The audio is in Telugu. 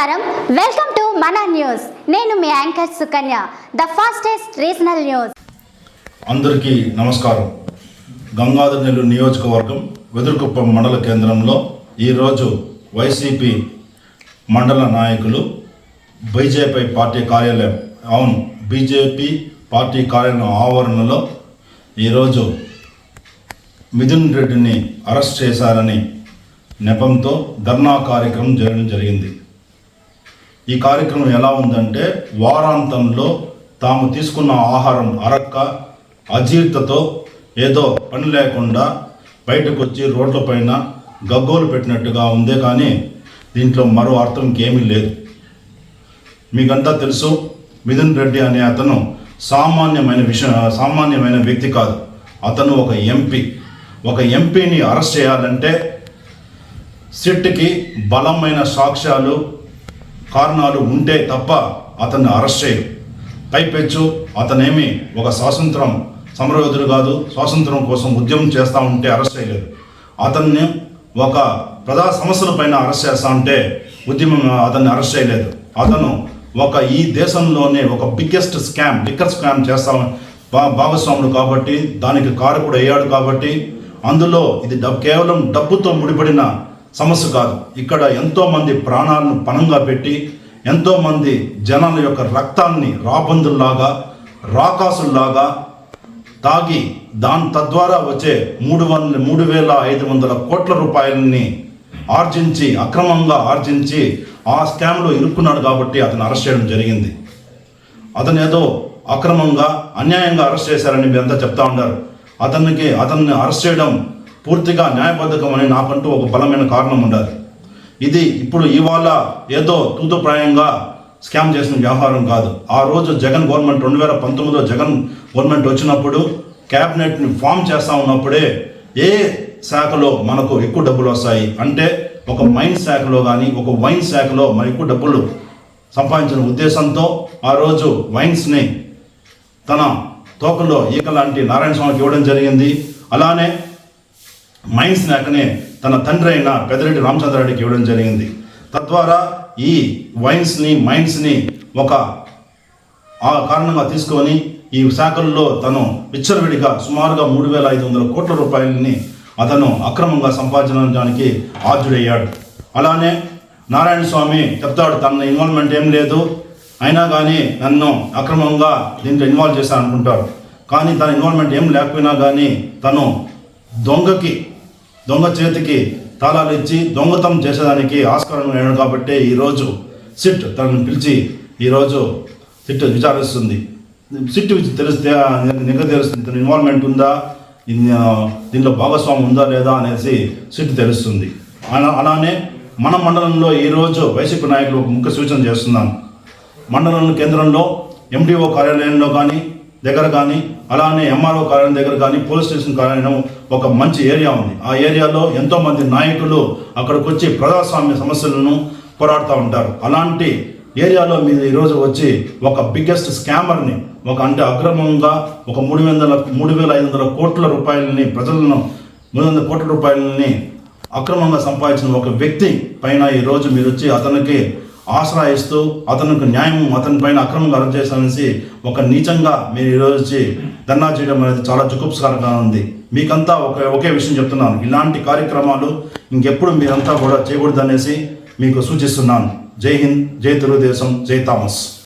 నమస్కారం. వెల్కమ్ టు మన న్యూస్ నేను మీ anchor Sukanya the fastest regional news అందరికీ నమస్కారం. గంగాధర్ నెల్లూరు నియోజకవర్గం వెదురుకుప్పం మండల కేంద్రంలో ఈరోజు వైసీపీ మండల నాయకులు బీజేపీ పార్టీ కార్యాలయం అవును బీజేపీ పార్టీ కార్యాలయం ఆవరణలో ఈరోజు మిథున్ రెడ్డిని అరెస్ట్ చేశారని నెపంతో ధర్నా కార్యక్రమం జరగడం జరిగింది. ఈ కార్యక్రమం ఎలా ఉందంటే వారాంతంలో తాము తీసుకున్న ఆహారం అరక్క అజీర్తతో ఏదో పని లేకుండా బయటకు వచ్చి రోడ్లపైన గగ్గోలు పెట్టినట్టుగా ఉందే కానీ దీంట్లో మరో అర్థం ఇంకేమీ లేదు. మీకంతా తెలుసు మిథున్ రెడ్డి అనే అతను సామాన్యమైన విషయం సామాన్యమైన వ్యక్తి కాదు. అతను ఒక ఎంపీ. ఒక ఎంపీని అరెస్ట్ చేయాలంటే సిట్కి బలమైన సాక్ష్యాలు కారణాలు ఉంటే తప్ప అతన్ని అరెస్ట్ చేయరు. పైపెచ్చు అతనేమి ఒక స్వాతంత్రం సమరయోధుడు కాదు స్వాతంత్రం కోసం ఉద్యమం చేస్తూ ఉంటే అరెస్ట్ చేయలేదు. అతన్ని ఒక ప్రజా సమస్యల పైన అరెస్ట్ చేస్తా ఉంటే ఉద్యమం అతన్ని అరెస్ట్ చేయలేదు. అతను ఒక ఈ దేశంలోనే ఒక బిగ్గెస్ట్ స్కామ్ బిగ్గర్ స్కామ్ చేస్తా భా భాగస్వాముడు కాబట్టి దానికి కారకుడు అయ్యాడు కాబట్టి అందులో ఇది డబ్ కేవలం డబ్బుతో ముడిపడిన సమస్య కాదు. ఇక్కడ ఎంతోమంది ప్రాణాలను పణంగా పెట్టి ఎంతోమంది జనాల యొక్క రక్తాన్ని రాబందుల్లాగా రాకాసుల్లాగా తాగి దాని తద్వారా వచ్చే మూడు వందల మూడు వేల ఐదు వందల కోట్ల రూపాయలని ఆర్జించి అక్రమంగా ఆర్జించి ఆ స్కామ్లో ఇరుక్కున్నాడు కాబట్టి అతను అరెస్ట్ చేయడం జరిగింది. అతను ఏదో అక్రమంగా అన్యాయంగా అరెస్ట్ చేశారని మీరంతా చెప్తా ఉన్నారు. అతనికి అతన్ని అరెస్ట్ చేయడం పూర్తిగా న్యాయబద్ధకం న్యాయబద్ధకమని నాకంటూ ఒక బలమైన కారణం ఉండాలి. ఇది ఇప్పుడు ఇవాళ ఏదో తూతుప్రాయంగా స్కామ్ చేసిన వ్యవహారం కాదు. ఆ రోజు జగన్ గవర్నమెంట్ రెండు వేల పంతొమ్మిదిలో జగన్ గవర్నమెంట్ వచ్చినప్పుడు క్యాబినెట్ని ఫామ్ చేస్తా ఉన్నప్పుడే ఏ శాఖలో మనకు ఎక్కువ డబ్బులు వస్తాయి? అంటే ఒక మైన్ శాఖలో కానీ ఒక వైన్ శాఖలో మన ఎక్కువ డబ్బులు సంపాదించిన ఉద్దేశంతో ఆ రోజు వైన్స్ని తన తోకలో ఈక లాంటి నారాయణ స్వామికి ఇవ్వడం జరిగింది. అలానే మైన్స్ శాఖనే తన తండ్రి అయిన పెద్దిరెడ్డి రామచంద్రారెడ్డికి ఇవ్వడం జరిగింది. తద్వారా ఈ వైన్స్ని మైన్స్ని ఒక ఆ కారణంగా తీసుకొని ఈ శాఖల్లో తను విచ్చలవిడిగా సుమారుగా మూడు వేల ఐదు వందల కోట్ల రూపాయలని అతను అక్రమంగా సంపాదించడానికి ఆర్జుడయ్యాడు అలానే నారాయణ స్వామి చెప్తాడు తన ఇన్వాల్వ్మెంట్ ఏం లేదు. అయినా కానీ నన్ను అక్రమంగా దీంట్లో ఇన్వాల్వ్ చేశాను అనుకుంటాడు కానీ తన ఇన్వాల్వ్మెంట్ ఏం లేకపోయినా కానీ తను దొంగకి దొంగ చేతికి తాళాలు ఇచ్చి దొంగతనం చేసేదానికి ఆస్కారం లేడు కాబట్టి ఈరోజు సిట్ తనను పిలిచి ఈరోజు సిట్ విచారిస్తుంది. సిట్ తెలిస్తే నిఘ తెలుస్తుంది తన ఇన్వాల్వ్మెంట్ ఉందా దీనిలో భాగస్వామ్యం ఉందా లేదా అనేసి సిట్ తెలుస్తుంది. అలానే మన మండలంలో ఈరోజు వైసీపీ నాయకులు ఒక ముఖ్య సూచన చేస్తున్నాను మండలం కేంద్రంలో ఎండిఓ కార్యాలయంలో కానీ దగ్గర కానీ అలానే ఎంఆర్ఓ కార్యాలయం దగ్గర కానీ పోలీస్ స్టేషన్ కార్యాలయం ఒక మంచి ఏరియా ఉంది. ఆ ఏరియాలో ఎంతోమంది నాయకులు అక్కడికి వచ్చి ప్రజాస్వామ్య సమస్యలను పోరాడుతూ ఉంటారు. అలాంటి ఏరియాలో మీరు ఈరోజు వచ్చి ఒక బిగ్గెస్ట్ స్కామర్ని ఒక అంటే అక్రమంగా ఒక మూడు వందల మూడు వేల ఐదు వందల కోట్ల రూపాయలని ప్రజలను మూడు వందల కోట్ల రూపాయలని అక్రమంగా సంపాదించిన ఒక వ్యక్తి పైన ఈరోజు మీరు వచ్చి అతనికి ఆశ్రయిస్తూ అతనికి న్యాయం అతని పైన అక్రమంగా అరెస్ట్ చేశాననేసి ఒక నీచంగా మీరు ఈరోజు వచ్చి ధర్నా చేయడం అనేది చాలా జుగుప్సకరంగా ఉంది. మీకంతా ఒక ఒకే విషయం చెప్తున్నాను. ఇలాంటి కార్యక్రమాలు ఇంకెప్పుడు మీరంతా కూడా చేయకూడదు అనేసి మీకు సూచిస్తున్నాను. జై హింద్ జై తెలుగుదేశం జై థామస్.